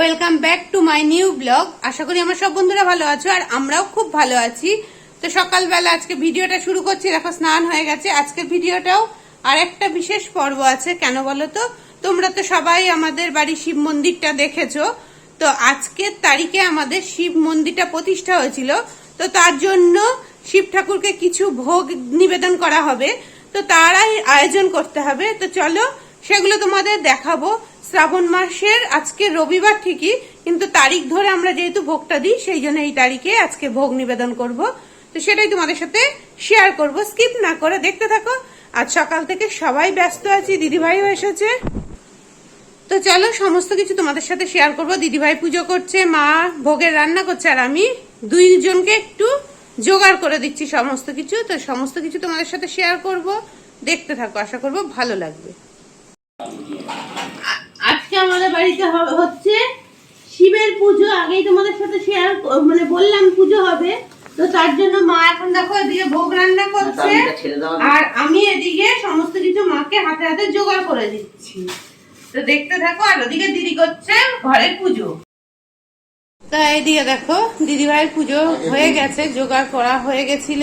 Welcome back to my new blog. আশা করি আমার সব বন্ধুরা ভালো আছো আর আমরাও খুব ভালো আছি। তো সকালবেলা আজকে ভিডিওটা শুরু করছি। দেখো, স্নান হয়ে গেছে। আজকের ভিডিওটাও আর একটা বিশেষ পর্ব আছে, কেন বলো তো? তোমরা তো সবাই আমাদের বাড়ির শিব মন্দিরটা দেখেছ। তো আজকের তারিখে আমাদের শিব মন্দিরটা প্রতিষ্ঠা হয়েছিল। তো তার জন্য শিব ঠাকুরকে কিছু ভোগ নিবেদন করা হবে। তো তারাই আয়োজন করতে হবে। তো চলো, সেগুলো তোমাদের দেখাবো। শ্রাবণ মাসের আজকে রবিবার ঠিকই, কিন্তু তারিখ ধরে আমরা যেহেতু ভোগটা দিই, সেই জন্য এই তারিখে আজকে ভোগ নিবেদন করব। তো সেটাই তোমাদের সাথে শেয়ার করব। স্কিপ না করে দেখতে থাকো। আজ সকাল থেকে সবাই ব্যস্ত আছি, দিদিভাইও এসেছে। তো চলো সমস্ত কিছু তোমাদের সাথে শেয়ার করব। দিদিভাই পুজো করছে, মা ভোগের রান্না করছে, আর আমি দুইজনকে একটু জোগাড় করে দিচ্ছি সমস্ত কিছু। তো সমস্ত কিছু তোমাদের সাথে শেয়ার করব। দেখতে থাকো, আশা করব ভালো লাগবে। আমাদের বাড়িতে হচ্ছে শিবের পুজো। আগেই তোমাদের সাথে শেয়ার মানে বললাম পুজো হবে। তো তার জন্য মা এখন দেখো এদিকে ভোগ রান্না করছে। দাও না। আর আমি এদিকে সমস্ত কিছু মাকে হাতে হাতে জোগাড় করে দিচ্ছি। তো দেখতে থাকো আর ওদিকে দিদি করছে ঘরের পুজো। তা এইদিকে দেখো দিদি ভাইয়ের পুজো হয়ে গেছে জোগাড় করা হয়ে গেছিল।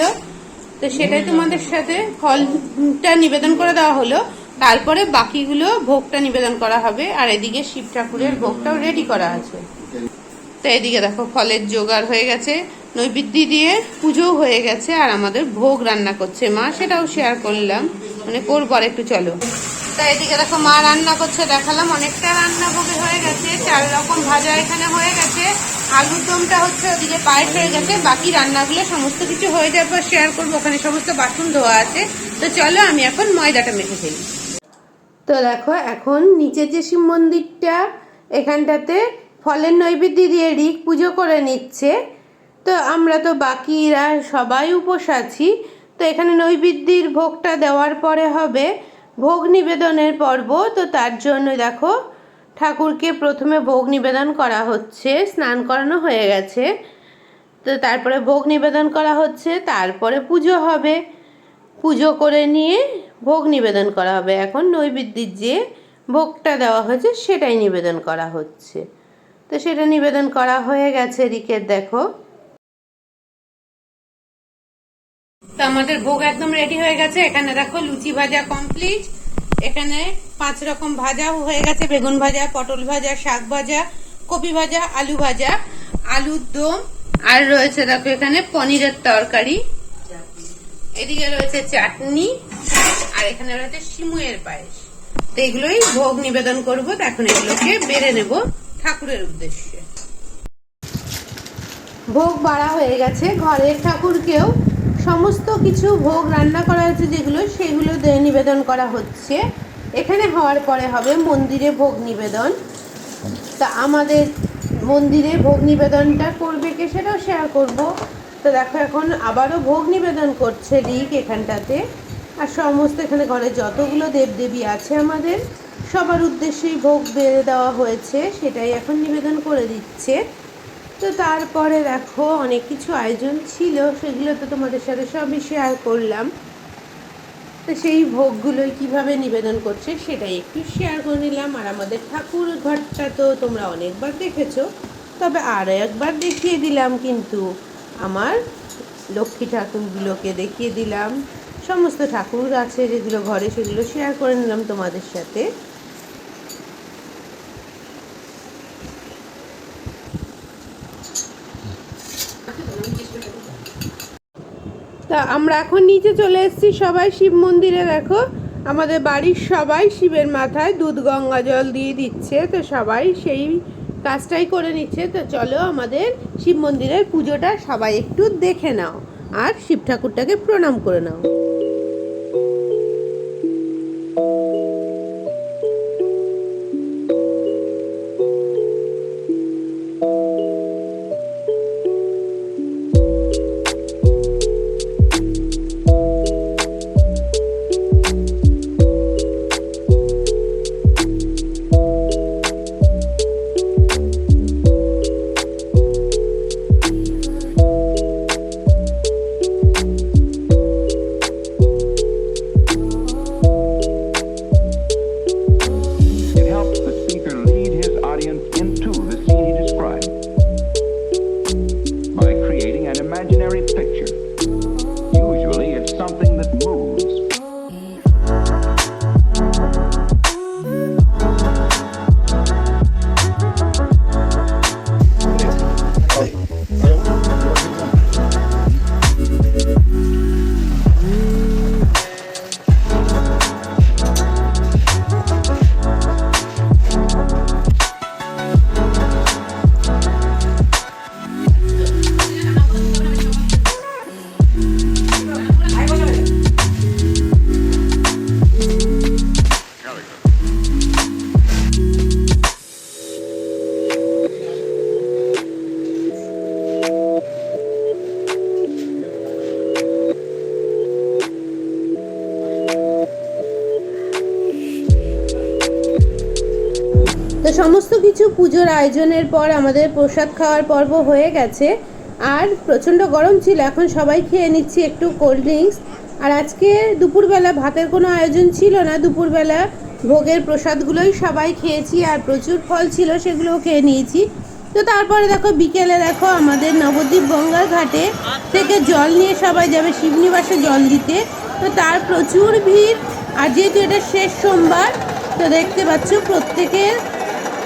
তো সেটাই তোমাদের সাথে ফলটা নিবেদন করে দেওয়া হলো। তারপরে বাকিগুলো ভোগটা নিবেদন করা হবে, আর এদিকে শিব ঠাকুরের ভোগটাও রেডি করা আছে। তো এদিকে দেখো, ফলের জোগাড় হয়ে গেছে, নৈবেদ্য দিয়ে পুজো হয়ে গেছে, আর আমাদের ভোগ রান্না করছে মা, সেটাও শেয়ার করলাম। মানে করব আর একটু, চলো। তা এদিকে দেখো, মা রান্না করছে, দেখালাম অনেকটা রান্না ভোগে হয়ে গেছে, চার রকম ভাজা এখানে হয়ে গেছে। আলুর দমটা হচ্ছে ওদিকে পায়েস হয়ে গেছে, বাকি রান্নাগুলো সমস্ত কিছু হয়ে যাওয়ার পর শেয়ার করব, ওখানে সমস্ত বাসন ধোয়া আছে। তো চলো, আমি এখন ময়দাটা মেখে ফেলি। তো দেখো, এখন নিচের যে শিব মন্দিরটা, এখানটাতে ফলের নৈবেদ্য দিয়ে রিক পুজো করে নিচ্ছে। তো আমরা তো বাকিরা সবাই উপোস আছি। তো এখানে নৈবেদ্যের ভোগটা দেওয়ার পরে হবে ভোগ নিবেদনের পর্ব। তো তার জন্য দেখো, ঠাকুরকে প্রথমে ভোগ নিবেদন করা হচ্ছে, স্নান করানো হয়ে গেছে। তো তারপরে ভোগ নিবেদন করা হচ্ছে, তারপরে পুজো হবে। পুজো করে নিয়ে ভোগ নিবেদন করা হবে। এখন নৈবেদ্যের যে ভোগটা দেওয়া হয়েছে, সেটাই নিবেদন করা হচ্ছে। তো সেটা নিবেদন করা হয়ে গেছে রিকের দেখো। তো আমাদের ভোগ একদম রেডি হয়ে গেছে। এখানে দেখো লুচি ভাজা কমপ্লিট এখানে পাঁচ রকম ভাজা হয়ে গেছে। বেগুন ভাজা, পটল ভাজা, শাক ভাজা, কপি ভাজা, আলু ভাজা, আলুর দম, আর রয়েছে দেখো এখানে পনিরের তরকারি। এদিকে রয়েছে চাটনি, আর এখানে রয়েছে সিমুয়ের পায়েস। তো এগুলোই ভোগ নিবেদন করব এখন এগুলোকে বেড়ে নেব ঠাকুরের উদ্দেশ্যে। ভোগ বাড়া হয়ে গেছে, ঘরের ঠাকুরকেও সমস্ত কিছু ভোগ রান্না করা হয়েছে যেগুলো, সেগুলো নিবেদন করা হচ্ছে। এখানে হওয়ার পরে হবে মন্দিরে ভোগ নিবেদন। তা আমাদের মন্দিরে ভোগ নিবেদনটা করবে কে সেটাও শেয়ার করব। তো দেখো এখন আবারও ভোগ নিবেদন করছে রিক এখানটাতে। আর সমস্ত এখানে ঘরে যতগুলো দেবদেবী আছে আমাদের, সবার উদ্দেশ্যেই ভোগ বেড়ে দেওয়া হয়েছে, সেটাই এখন নিবেদন করে দিচ্ছে। তো তারপরে দেখো অনেক কিছু আয়োজন ছিল, সেগুলো তো তোমাদের সাথে সবই শেয়ার করলাম। তো সেই ভোগগুলোই কীভাবে নিবেদন করছে সেটাই একটু শেয়ার করে নিলাম। আর আমাদের ঠাকুর ঘরটা তো তোমরা অনেকবার দেখেছ, তবে আরও একবার দেখিয়ে দিলাম কিন্তু। আমার লক্ষ্মী ঠাকুরগুলোকে দেখিয়ে দিলাম। সমস্ত ঠাকুর আছে যেগুলো ঘরে, সেগুলো শেয়ার করে নিলাম তোমাদের সাথে। তা আমরা এখন নিচে চলে এসেছি সবাই শিব মন্দিরে, দেখো। আমাদের বাড়ির সবাই শিবের মাথায় দুধ গঙ্গা জল দিয়ে দিচ্ছে, তো সবাই সেই কাজটাই করে নিচ্ছে, তো চলো আমাদের শিব মন্দিরের পুজোটা সবাই একটু দেখে নাও। আর শিব ঠাকুরটাকে প্রণাম করে নাও। সমস্ত কিছু পুজোর আয়োজনের পর আমাদের প্রসাদ খাওয়ার পর্ব হয়ে গেছে। আর প্রচণ্ড গরম ছিল, এখন সবাই খেয়ে নিচ্ছি একটু কোল্ড ড্রিঙ্কস আর আজকে দুপুরবেলা ভাতের কোনো আয়োজন ছিল না, দুপুরবেলা ভোগের প্রসাদগুলোই সবাই খেয়েছি আর প্রচুর ফল ছিল, সেগুলোও খেয়ে নিয়েছি। তো তারপরে দেখো বিকেলে দেখো আমাদের নবদ্বীপ গঙ্গার ঘাটে থেকে জল নিয়ে সবাই যাবে শিবনিবাসে জল দিতে। তো তার প্রচুর ভিড়, আর যেহেতু এটা শেষ সোমবার, তো দেখতে পাচ্ছ প্রত্যেকের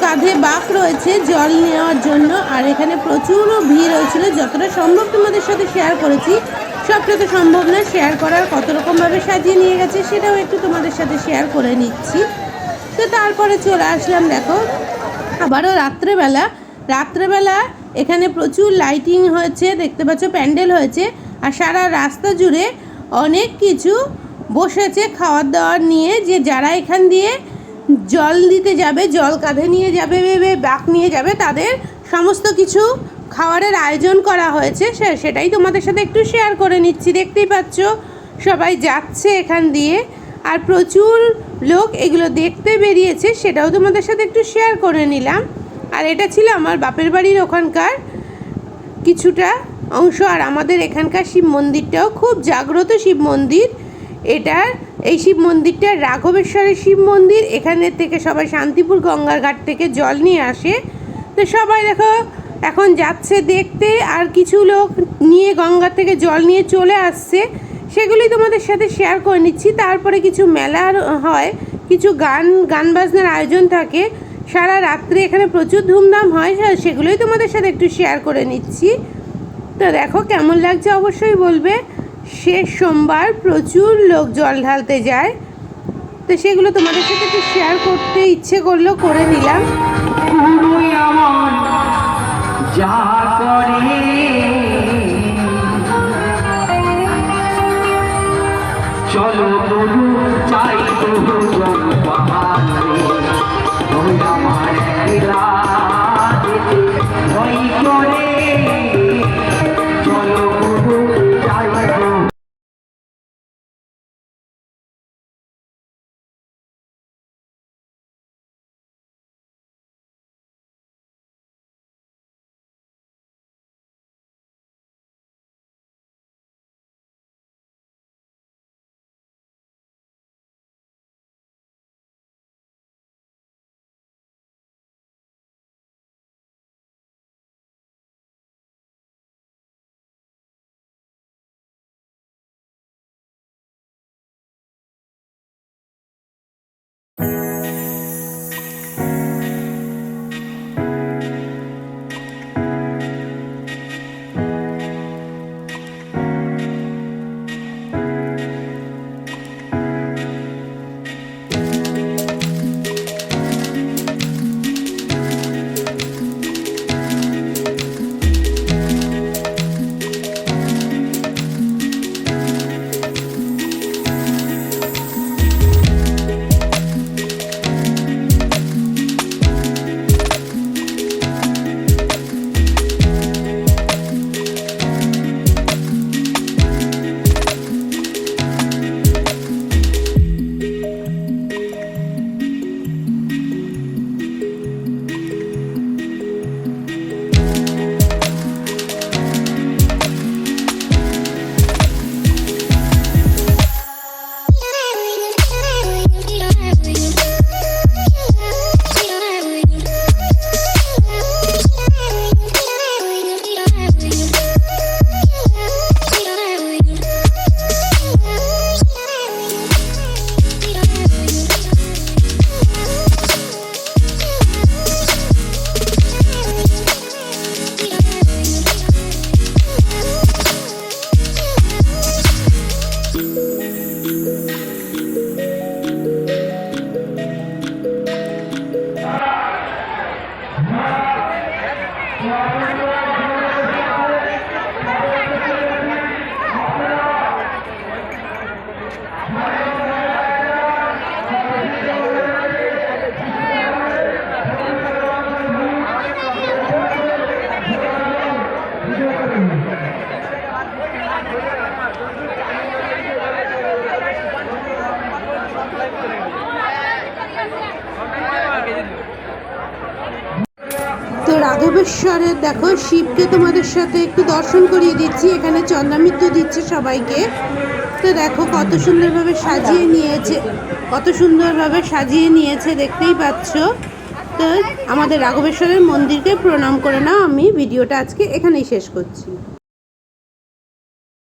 কাঁধে বাঁক রয়েছে জল নেওয়ার জন্য। আর এখানে প্রচুর ভিড় হয়েছিল। যতটা সম্ভব তোমাদের সাথে শেয়ার করেছি। সবটা তো সম্ভব না। শেয়ার করার কত রকমভাবে সাজিয়ে নিয়ে গেছে সেটাও একটু তোমাদের সাথে শেয়ার করে নিচ্ছি। তো তারপরে চলে আসলাম, দেখো। আবারও রাত্রেবেলা। রাত্রেবেলা এখানে প্রচুর লাইটিং হয়েছে, দেখতে পাচ্ছ প্যান্ডেল হয়েছে। আর সারা রাস্তা জুড়ে অনেক কিছু বসেছে খাওয়ার দাওয়ার নিয়ে। যে যারা এখান দিয়ে জল দিতে যাবে, জল কাঁধে নিয়ে যাবে, ভেবে বাক নিয়ে যাবে। তাদের সমস্ত কিছু খাবারের আয়োজন করা হয়েছে। সে- সেটাই তোমাদের সাথে একটু শেয়ার করে নিচ্ছি। দেখতেই পাচ্ছ, সবাই যাচ্ছে এখান দিয়ে। আর প্রচুর লোক এগুলো দেখতে বেরিয়েছে, সেটাও তোমাদের সাথে একটু শেয়ার করে নিলাম। আর এটা ছিল আমার বাপের বাড়ির ওখানকার কিছুটা অংশ। আর আমাদের এখানকার শিব মন্দিরটাও খুব জাগ্রত শিব মন্দির। এটার এই শিব মন্দিরটা রাঘবেশ্বরের শিব মন্দির। এখানে থেকে সবাই শান্তিপুর গঙ্গার ঘাট থেকে জল নিয়ে আসে। তো সবাই দেখো এখন যাচ্ছে দেখতে আর কিছু লোক নিয়ে গঙ্গা থেকে জল নিয়ে চলে আসছে। সেগুলি তোমাদের সাথে শেয়ার করে নিচ্ছি। তারপরে কিছু মেলার হয় কিছু গান গান বাজনার আয়োজন থাকে। সারা রাত্রে এখানে প্রচুর ধুমধাম হ্যাঁ, সেগুলোই তোমাদের সাথে একটু শেয়ার করে নিচ্ছি। তো দেখো কেমন লাগছে অবশ্যই বলবে। শেষ সোমবার প্রচুর লোক জল ঢালতে যায়। তো সেগুলো তোমাদের সাথে একটু শেয়ার করতে ইচ্ছে করল, করে নিলাম। চলো চাই আমার করে। রাঘবেশ্বরের দেখো শিবকে তোমাদের সাথে একটু দর্শন করিয়ে দিচ্ছি। এখানে চন্দ্রামৃত্যু দিচ্ছে সবাইকে। তো দেখো কত সুন্দরভাবে সাজিয়ে নিয়েছে, কত সুন্দরভাবে সাজিয়ে নিয়েছে, দেখতেই পাচ্ছ। তো আমাদের রাঘবেশ্বরের মন্দিরকে প্রণাম করে নাও, আমি ভিডিওটা আজকে এখানেই শেষ করছি।